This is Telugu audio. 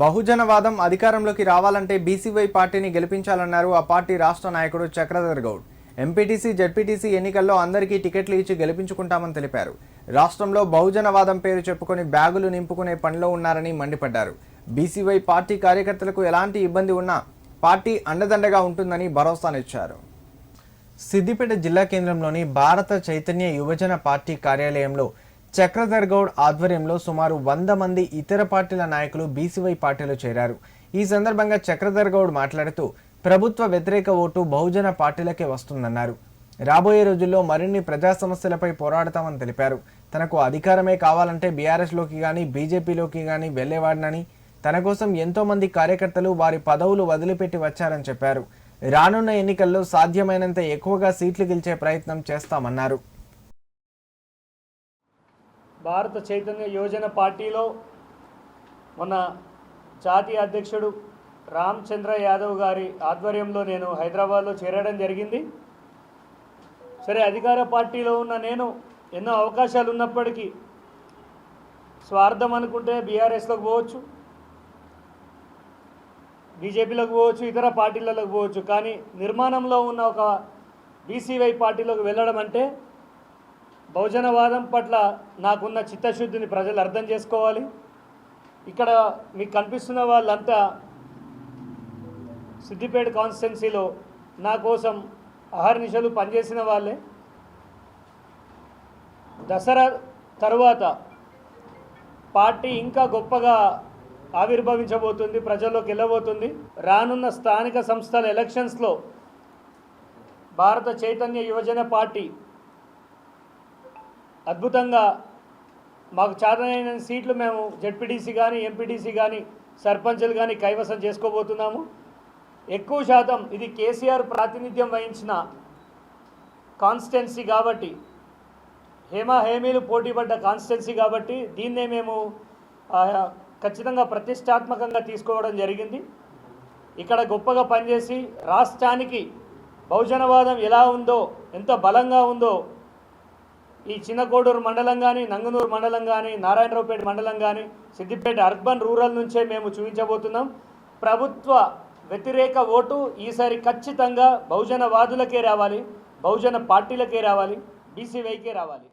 బహుజనవాదం అధికారంలోకి రావాలంటే బీసీవై పార్టీని గెలిపించాలన్నారు ఆ పార్టీ రాష్ట్ర నాయకుడు చక్రధర్ గౌడ్. ఎంపీటీసీ జడ్పీటీసీ ఎన్నికల్లో అందరికీ టికెట్లు ఇచ్చి గెలిపించుకుంటామని తెలిపారు. రాష్ట్రంలో బహుజనవాదం పేరు చెప్పుకొని బ్యాగులు నింపుకునే పనిలో ఉన్నారని మండిపడ్డారు. బీసీవై పార్టీ కార్యకర్తలకు ఎలాంటి ఇబ్బంది ఉన్నా పార్టీ అండదండగా ఉంటుందని భరోసానిచ్చారు సిద్దిపేట జిల్లా కేంద్రంలోని భారత చైతన్య యువజన పార్టీ కార్యాలయంలో చక్రధర్ గౌడ్ ఆధ్వర్యంలో సుమారు వంద మంది ఇతర పార్టీల నాయకులు బీసీవై పార్టీలో చేరారు. ఈ సందర్భంగా చక్రధర్ గౌడ్ మాట్లాడుతూ ప్రభుత్వ వ్యతిరేక ఓటు బహుజన పార్టీలకే వస్తుందన్నారు. రాబోయే రోజుల్లో మరిన్ని ప్రజా సమస్యలపై పోరాడతామని తెలిపారు. తనకు అధికారమే కావాలంటే బీఆర్ఎస్లోకి కానీ బీజేపీలోకి కానీ వెళ్ళేవాడినని తన కోసం ఎంతో మంది కార్యకర్తలు వారి పదవులు వదిలిపెట్టి వచ్చారని చెప్పారు. రానున్న ఎన్నికల్లో సాధ్యమైనంత ఎక్కువగా సీట్లు గెలిచే ప్రయత్నం చేస్తామన్నారు. భారత చైతన్య యోజన పార్టీలో మొన్న జాతీయ అధ్యక్షుడు రామచంద్ర యాదవ్ గారి ఆధ్వర్యంలో నేను హైదరాబాద్లో చేరడం జరిగింది. సరే అధికార పార్టీలో ఉన్న నేను ఎన్నో అవకాశాలు ఉన్నప్పటికీ స్వార్థం అనుకుంటే బీఆర్ఎస్లోకి పోవచ్చు బీజేపీలోకి పోవచ్చు ఇతర పార్టీలలోకి పోవచ్చు. కానీ నిర్మాణంలో ఉన్న ఒక బీసీవై పార్టీలోకి వెళ్ళడం అంటే బహుజనవాదం పట్ల నాకున్న చిత్తశుద్ధిని ప్రజలు అర్థం చేసుకోవాలి. ఇక్కడ మీకు కనిపిస్తున్న వాళ్ళంతా సిద్దిపేట కాన్స్టిట్యున్సీలో నా కోసం అహర్నిశలు పనిచేసిన వాళ్ళే. దసరా తరువాత పార్టీ ఇంకా గొప్పగా ఆవిర్భవించబోతుంది ప్రజల్లోకి వెళ్ళబోతుంది. రానున్న స్థానిక సంస్థల ఎలక్షన్స్లో భారత చైతన్య యువజన పార్టీ అద్భుతంగా మాకు చేతనైన సీట్లు మేము జడ్పీటీసీ కానీ ఎంపీటీసీ కానీ సర్పంచులు కానీ కైవసం చేసుకోబోతున్నాము. ఎక్కువ శాతం ఇది కేసీఆర్ ప్రాతినిధ్యం వహించిన కాన్స్టెన్సీ కాబట్టి హేమ హేమీలు పోటీపడ్డ కాన్స్టెన్సీ కాబట్టి దీన్నే మేము ఖచ్చితంగా ప్రతిష్టాత్మకంగా తీసుకోవడం జరిగింది. ఇక్కడ గొప్పగా పనిచేసి రాష్ట్రానికి బహుజనవాదం ఎలా ఉందో ఎంత బలంగా ఉందో ఈ చిన్నకోడూరు మండలం కానీ నంగనూరు మండలం కానీ నారాయణరావుపేట మండలం కానీ సిద్దిపేట అర్బన్ రూరల్ నుంచే మేము చూపించబోతున్నాం. ప్రభుత్వ వ్యతిరేక ఓటు ఈసారి ఖచ్చితంగా బహుజనవాదులకే రావాలి బహుజన పార్టీలకే రావాలి బీసీవైకే రావాలి.